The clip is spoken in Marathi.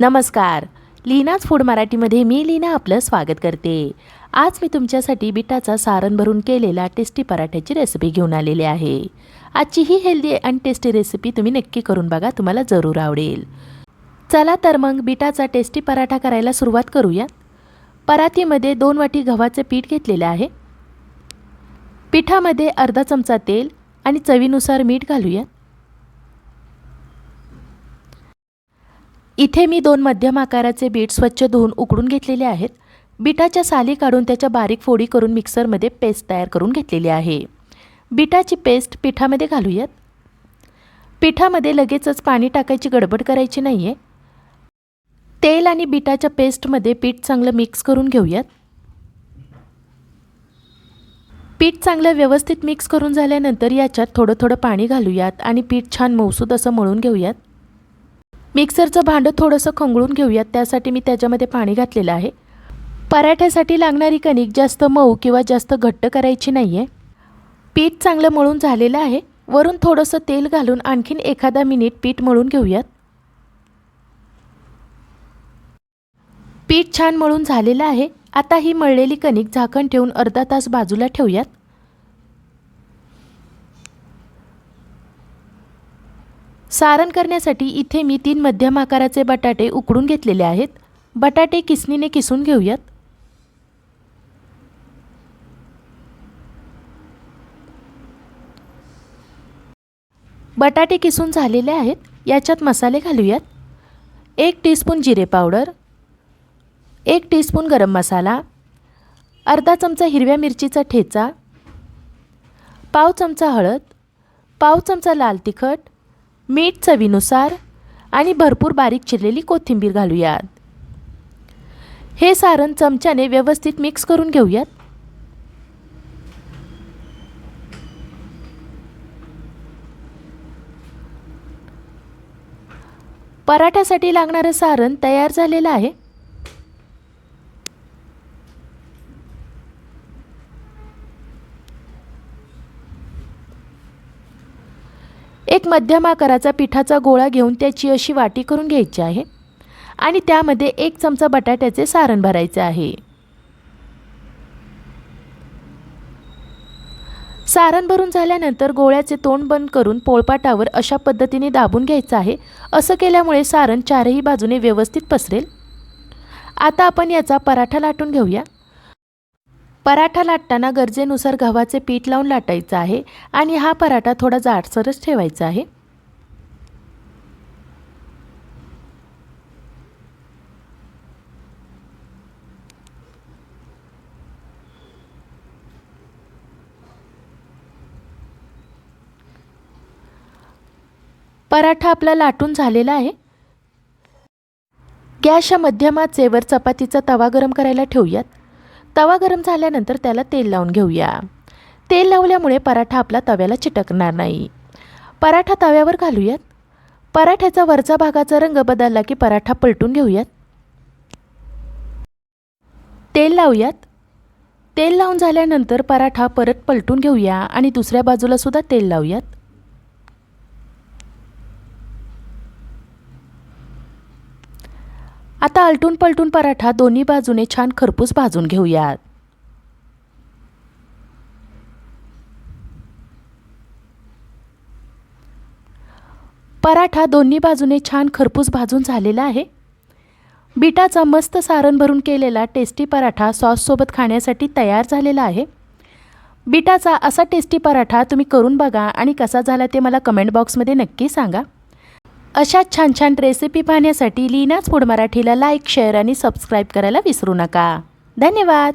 नमस्कार. लीनाच फूड मराठीमध्ये मी लीना आपलं स्वागत करते. आज मी तुमच्यासाठी बिटाचा सारण भरून केलेला टेस्टी पराठ्याची रेसिपी घेऊन आलेली आहे. आजची ही हेल्दी आणि टेस्टी रेसिपी तुम्ही नक्की करून बघा तुम्हाला जरूर आवडेल. चला तर मग बिटाचा टेस्टी पराठा करायला सुरुवात करूया परातीमध्ये दोन वाटी गव्हाचं पीठ घेतलेलं आहे. पिठामध्ये अर्धा चमचा तेल आणि चवीनुसार मीठ घालूया इथे मी दोन मध्यम आकाराचे बीट स्वच्छ धुवून उकडून घेतलेले आहेत. बिटाच्या साली काढून त्याच्या बारीक फोडी करून मिक्सरमध्ये पेस्ट तयार करून घेतलेली आहे. बिटाची पेस्ट पिठामध्ये घालूयात. पिठामध्ये लगेचच पाणी टाकायची गडबड करायची नाही आहे तेल आणि बिटाच्या पेस्टमध्ये पीठ चांगलं मिक्स करून घेऊयात. पीठ चांगलं व्यवस्थित मिक्स करून झाल्यानंतर याच्यात थोडं थोडं पाणी घालूयात आणि पीठ छान मौसूद असं मळून घेऊयात. मिक्सरचं भांडं थोडंसं खंगळून घेऊयात त्यासाठी मी त्याच्यामध्ये पाणी घातलेलं आहे. पराठ्यासाठी लागणारी कणिक जास्त मऊ किंवा जास्त घट्ट करायची नाही आहे पीठ चांगलं मळून झालेलं आहे. वरून थोडंसं तेल घालून आणखीन एखादा मिनिट पीठ मळून घेऊयात. पीठ छान मळून झालेलं आहे. आता ही मळलेली कणिक झाकण ठेवून अर्धा तास बाजूला ठेवूयात. सारण करण्यासाठी इथे मी तीन मध्यम आकाराचे बटाटे उकडून घेतलेले आहेत. बटाटे किसनीने किसून घेऊयात. बटाटे किसून झालेले आहेत. याच्यात मसाले घालूयात. एक टीस्पून जिरे पावडर. एक टीस्पून गरम मसाला. अर्धा चमचा हिरव्या मिरचीचा ठेचा. पाव चमचा हळद. पाव चमचा लाल तिखट. मीठ चवीनुसार आणि भरपूर बारीक चिरलेली कोथिंबीर घालूयात. हे सारण चमच्याने व्यवस्थित मिक्स करून घेऊयात. पराठ्यासाठी लागणारं सारण तयार झालेलं आहे. एक मध्यम आकाराचा पिठाचा गोळा घेऊन त्याची अशी वाटी करून घ्यायची आहे आणि त्यामध्ये एक चमचा बटाट्याचे सारण भरायचे आहे. सारण भरून झाल्यानंतर गोळ्याचे तोंड बंद करून पोळपाटावर अशा पद्धतीने दाबून घ्यायचं आहे. असं केल्यामुळे सारण चारही बाजूने व्यवस्थित पसरेल. आता आपण याचा पराठा लाटून घेऊया. पराठा लाटताना गरजेनुसार गव्हाचे पीठ लावून लाटायचं आहे आणि हा पराठा थोडा जाडसरच ठेवायचा आहे. पराठा आपला लाटून झालेला आहे. गॅसच्या मध्यमाचेवर चपातीचा तवा गरम करायला ठेवूयात. तवा गरम झाल्यानंतर त्याला तेल लावून घेऊया. तेल लावल्यामुळे पराठा आपला तव्याला चिटकणार नाही. पराठा तव्यावर घालूयात. पराठ्याचा वरचा भागाचा रंग बदलला की पराठा पलटून घेऊयात. तेल लावूयात. तेल लावून झाल्यानंतर पराठा परत पलटून घेऊया आणि दुसऱ्या बाजूला सुद्धा तेल लावूयात. आता आलटून पलटून पराठा दोन्ही बाजूने छान खरपूस भाजून घेऊयात. पराठा दोन्ही बाजूने छान खरपूस भाजून झालेला आहे. बिटाचा मस्त सारण भरून केलेला टेस्टी पराठा सॉससोबत खाण्यासाठी तयार झालेला आहे. बिटाचा असा टेस्टी पराठा तुम्ही करून बघा आणि कसा झाला ते मला कमेंट बॉक्समध्ये नक्की सांगा. अशाच छान छान रेसिपी पाहण्यासाठी लीनाच फूड मराठीला लाईक शेअर आणि सबस्क्राईब करायला विसरू नका. धन्यवाद.